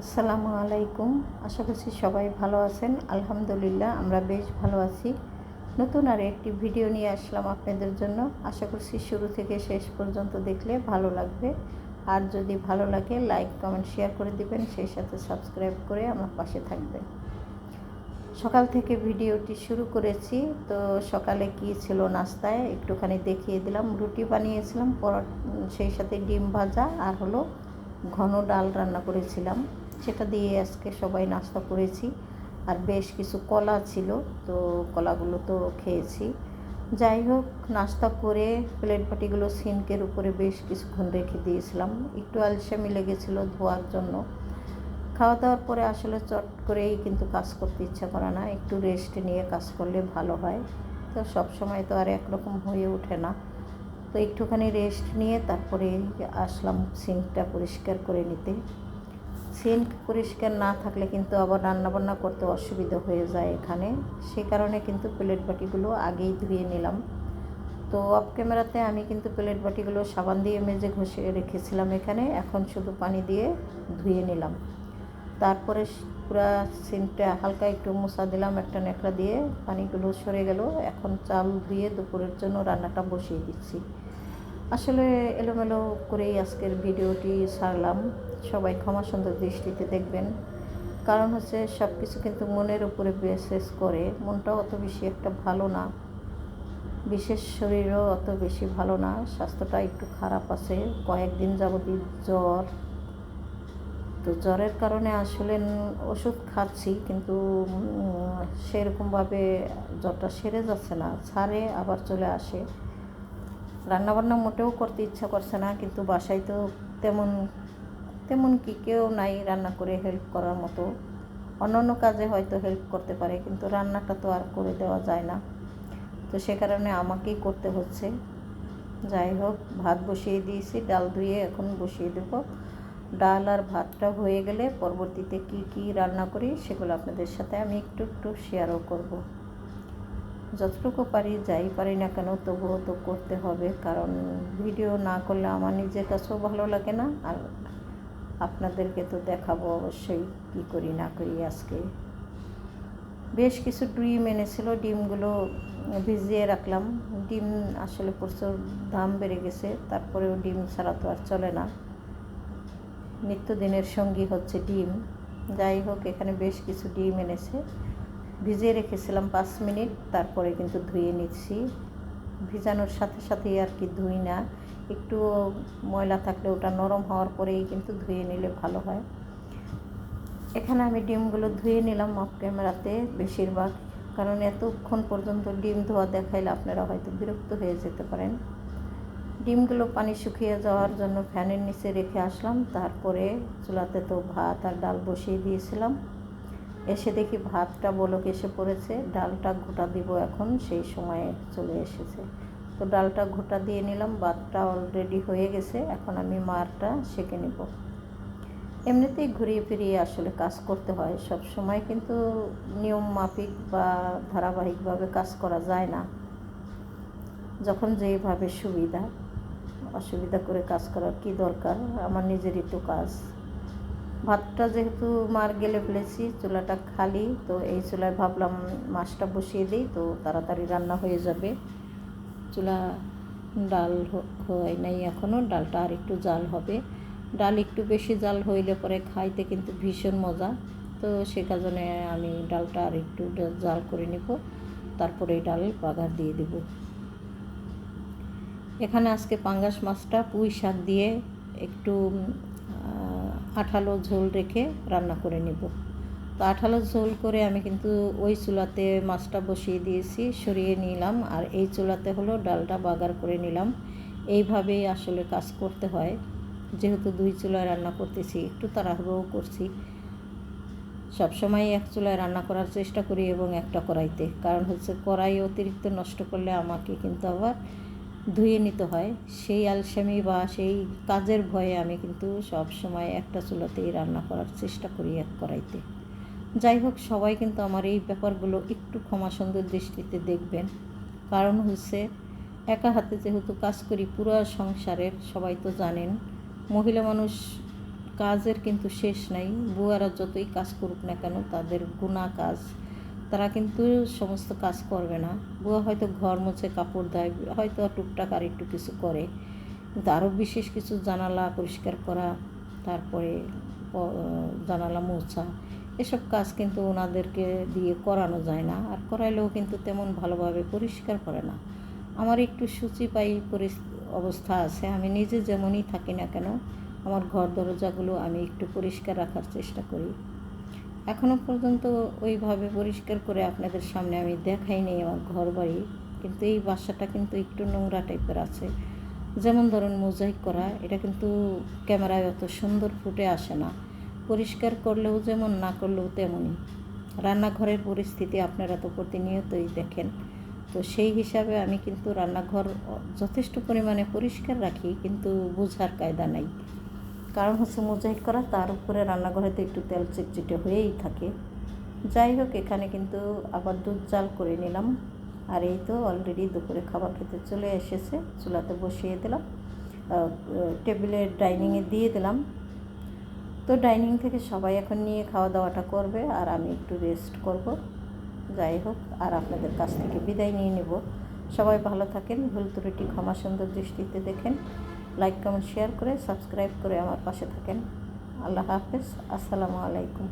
আসসালামু আলাইকুম। আশা করছি সবাই ভালো আছেন। আলহামদুলিল্লাহ, আমরা বেশ ভালো আছি। নতুন আর একটি ভিডিও নিয়ে আসলাম আপনাদের জন্য। আশা করছি শুরু থেকে শেষ পর্যন্ত দেখলে ভালো লাগবে। আর যদি ভালো লাগে, লাইক, কমেন্ট, শেয়ার করে দিবেন। সেই সাথে সাবস্ক্রাইব করে আমার পাশে থাকবেন। সকাল থেকে ভিডিওটি শুরু করেছি। তো সকালে কি ছিল নাস্তায় একটুখানি দেখিয়ে দিলাম। রুটি বানিয়েছিলাম পর সেই সাথে ডিম ভাজা আর হলো ঘন ডাল রান্না করেছিলাম। সেটা দিয়ে আজকে সবাই নাস্তা করেছি। আর বেশ কিছু কলা ছিল, তো কলাগুলো তো খেয়েছি। যাই হোক, নাস্তা করে প্লেট বাটিগুলো সিনকের উপরে বেশ কিছুক্ষণ রেখে দিয়েছিলাম। একটু আলসামি লেগেছিলো ধোয়ার জন্য। খাওয়া দাওয়ার পরে আসলে চট করেই কিন্তু কাজ করতে ইচ্ছা করে না। একটু রেস্ট নিয়ে কাজ করলে ভালো হয়। তো সব সময় তো আর একরকম হয়ে ওঠে না। তো একটুখানি রেস্ট নিয়ে তারপরে আসলাম সিঙ্কটা পরিষ্কার করে নিতে। সিঙ্ক পরিষ্কার না থাকলে কিন্তু আবার রান্নাবান্না করতে অসুবিধা হয়ে যায় এখানে। সে কারণে কিন্তু প্লেট বাটিগুলো আগেই ধুয়ে নিলাম। তো অফ ক্যামেরাতে আমি কিন্তু প্লেট বাটিগুলো সাবান দিয়ে মেজে ঘষে রেখেছিলাম এখানে। এখন শুধু পানি দিয়ে ধুয়ে নিলাম। তারপরে পুরা সিনটা হালকা একটু মোছা দিলাম একটা ন্যাকড়া দিয়ে। পানিগুলো সরে গেল। এখন চাল ধুয়ে দুপুরের জন্য রান্নাটা বসিয়ে দিচ্ছি। আসলে এলোমেলো করেই আজকের ভিডিওটি সারলাম। সবাই ক্ষমা সুন্দর দৃষ্টিতে দেখবেন। কারণ হচ্ছে সব কিছু কিন্তু মনের উপরে বেসেস করে। মনটাও অত বেশি একটা ভালো না। বিশেষ শরীরও অত বেশি ভালো না। স্বাস্থ্যটা একটু খারাপ আছে। কয়েকদিন যাবতীয় জ্বর। তো জ্বরের কারণে আসলে ওষুধ খাচ্ছি কিন্তু সেরকমভাবে জ্বরটা সেরে যাচ্ছে না। ছাড়ে আবার চলে আসে। রান্নাবান্না মোটেও করতে ইচ্ছা করছে না। কিন্তু বাসায় তো তেমন তেমন কি কেউ নাই রান্না করে হেল্প করার মতো। অন্য অন্য কাজে হয়তো হেল্প করতে পারে, কিন্তু রান্নাটা তো আর করে দেওয়া যায় না। তো সে কারণে আমাকেই করতে হচ্ছে। যাই হোক, ভাত বসিয়ে দিয়েছি, ডাল ধুয়ে এখন বসিয়ে দেবো। ডাল আর ভাতটা হয়ে গেলে পরবর্তীতে কি কি রান্না করি সেগুলো আপনাদের সাথে আমি একটু একটু শেয়ারও করব। যতটুকু পারি, যাই পারি না কেন তবুও তো করতে হবে, কারণ ভিডিও না করলে আমার নিজের কাছেও ভালো লাগে না, আর আপনাদেরকে তো দেখাবো অবশ্যই কী করি না করি আজকে। বেশ কিছু ডিম এনেছিল, ডিমগুলো ভিজিয়ে রাখলাম। ডিম আসলে প্রচুর দাম বেড়ে গেছে, তারপরেও ডিম ছাড়া তো আর চলে না। নিত্যদিনের সঙ্গী হচ্ছে ডিম। যাই হোক, এখানে বেশ কিছু ডিম এনেছে। ভিজিয়ে রেখেছিলাম পাঁচ মিনিট, তারপরে কিন্তু ধুয়ে নিচ্ছি। ভিজানোর সাথে সাথেই আর কি ধুই না। একটু ময়লা থাকলে ওটা নরম হওয়ার পরেই কিন্তু ধুয়ে নিলে ভালো হয়। এখানে আমি ডিমগুলো ধুয়ে নিলাম অফ ক্যামেরাতে বেশিরভাগ, কারণ এতক্ষণ পর্যন্ত ডিম ধোয়া দেখাইলে আপনারা হয়তো বিরক্ত হয়ে যেতে পারেন। ডিমগুলো পানি শুকিয়ে যাওয়ার জন্য ফ্যানের নিচে রেখে আসলাম, তারপরে চুলাতে তো ভাত আর ডাল বসিয়ে দিয়েছিলাম। এসে দেখি ভাতটা বলক এসে পড়েছে, ডালটা গোটা দিব এখন, সেই সময়ে চলে এসেছে। তো ডালটা ঘোটা দিয়ে নিলাম ভাতটা অলরেডি হয়ে গেছে, এখন আমি মারটা সেঁকে নেব। এমনিতেই ঘুরিয়ে ফিরিয়ে আসলে কাজ করতে হয়, সব সময় কিন্তু নিয়ম মাফিক বা ধারাবাহিকভাবে কাজ করা যায় না। যখন যেভাবে সুবিধা, অসুবিধা করে কাজ করার কি দরকার? আমার নিজেরই তো কাজ। ভাতটা যেহেতু মার গেলে ফেলেছি, চুলাটা খালি, তো এই চুলায় ভাবলাম মাছটা বসিয়ে দিই, তো তাড়াতাড়ি রান্না হয়ে যাবে। চুলা ডাল হয় নাই এখনও ডালটা আর একটু জাল হবে। ডাল একটু বেশি জাল হইলে পরে খাইতে কিন্তু ভীষণ মজা। তো সে কারণে আমি ডালটা আর একটু জাল করে নিব। তারপরে ডাল বাগার দিয়ে দেব। এখানে আজকে পাঙ্গাস মাছটা পুঁই শাক দিয়ে একটু আঠালো ঝোল রেখে রান্না করে নেব। তো আঠালো ঝোল করে আমি কিন্তু ওই চুলাতে মাছটা বসিয়ে দিয়েছি, সরিয়ে নিলাম আর এই চুলাতে হলো ডালটা বাগার করে নিলাম। এইভাবেই আসলে কাজ করতে হয়। যেহেতু দুই চুলায় রান্না করতেছি, একটু তাড়াহুড়োও করছি। সবসময় এক চুলায় রান্না করার চেষ্টা করি এবং একটা কড়াইতে। কারণ হচ্ছে কড়াই অতিরিক্ত নষ্ট করলে আমাকে কিন্তু আবার ধুয়ে নিতে হয়। সেই আলসামি বা সেই কাজের ভয়ে আমি কিন্তু সব সময় একটা চুলাতেই রান্না করার চেষ্টা করি এক কড়াইতে। যাই হোক, সবাই কিন্তু আমার এই ব্যাপারগুলো একটু ক্ষমা সুন্দর দৃষ্টিতে দেখবেন। কারণ হচ্ছে, একা হাতে যেহেতু কাজ করি, পুরো সংসারের, সবাই তো জানেন, মহিলা মানুষ কাজের কিন্তু শেষ নাই। বুয়ারা যতই কাজ করুক না কেন, তাদের গুণা কাজ, তারা কিন্তু সমস্ত কাজ করবে না। বুয়া হয়তো ঘর মুছে কাপড় দেয়, হয়তো টুকটাক আর একটু কিছু করে, কিন্তু আরও বিশেষ কিছু জানালা পরিষ্কার করা, তারপরে জানালা মোছা এসব কাজ কিন্তু ওনাদেরকে দিয়ে করানো যায় না। আর করাইলেও কিন্তু তেমন ভালোভাবে পরিষ্কার করে না। আমার একটু সূচিপায়ী পরিস- অবস্থা আছে। আমি নিজে যেমনই থাকি না কেন, আমার ঘর দরজাগুলো আমি একটু পরিষ্কার রাখার চেষ্টা করি। এখনও পর্যন্ত ওইভাবে পরিষ্কার করে আপনাদের সামনে আমি দেখাই নেই আমার ঘর বাড়ি কিন্তু এই বাসাটা কিন্তু একটু নোংরা টাইপের আছে। যেমন ধরুন মোজাইক করা, এটা কিন্তু ক্যামেরায় অত সুন্দর ফুটে আসে না। পরিষ্কার করলেও যেমন না করলেও তেমনই। রান্নাঘরের পরিস্থিতি আপনারা তো প্রতিনিয়তই দেখেন। তো সেই হিসাবে আমি কিন্তু রান্নাঘর যথেষ্ট পরিমাণে পরিষ্কার রাখি কিন্তু বোঝার কায়দা নাই। কারণ হচ্ছে মোজাইক করা তার উপরে রান্নাঘরে তো একটু তেল চিটচিটে হয়েই থাকে। যাই হোক এখানে কিন্তু আবার দুধ জাল করে নিলাম। আর এই তো অলরেডি দুপুরে খাবার খেতে চলে এসেছে। চুলাতে বসিয়ে দিলাম। আহ, টেবিলে ডাইনিংয়ে দিয়ে দিলাম। তো ডাইনিং থেকে সবাই এখন নিয়ে খাওয়া দাওয়াটা করবে আর আমি একটু রেস্ট করব। যাই হোক, আর আপনাদের কাছ থেকে বিদায় নিয়ে নেব। সবাই ভালো থাকেন, ভুল ত্রুটি, ক্ষমা সুন্দর দৃষ্টিতে দেখেন। লাইক কমেন্ট শেয়ার করে সাবস্ক্রাইব করে আমার পাশে থাকেন। আল্লাহ হাফেজ, আসসালামু আলাইকুম।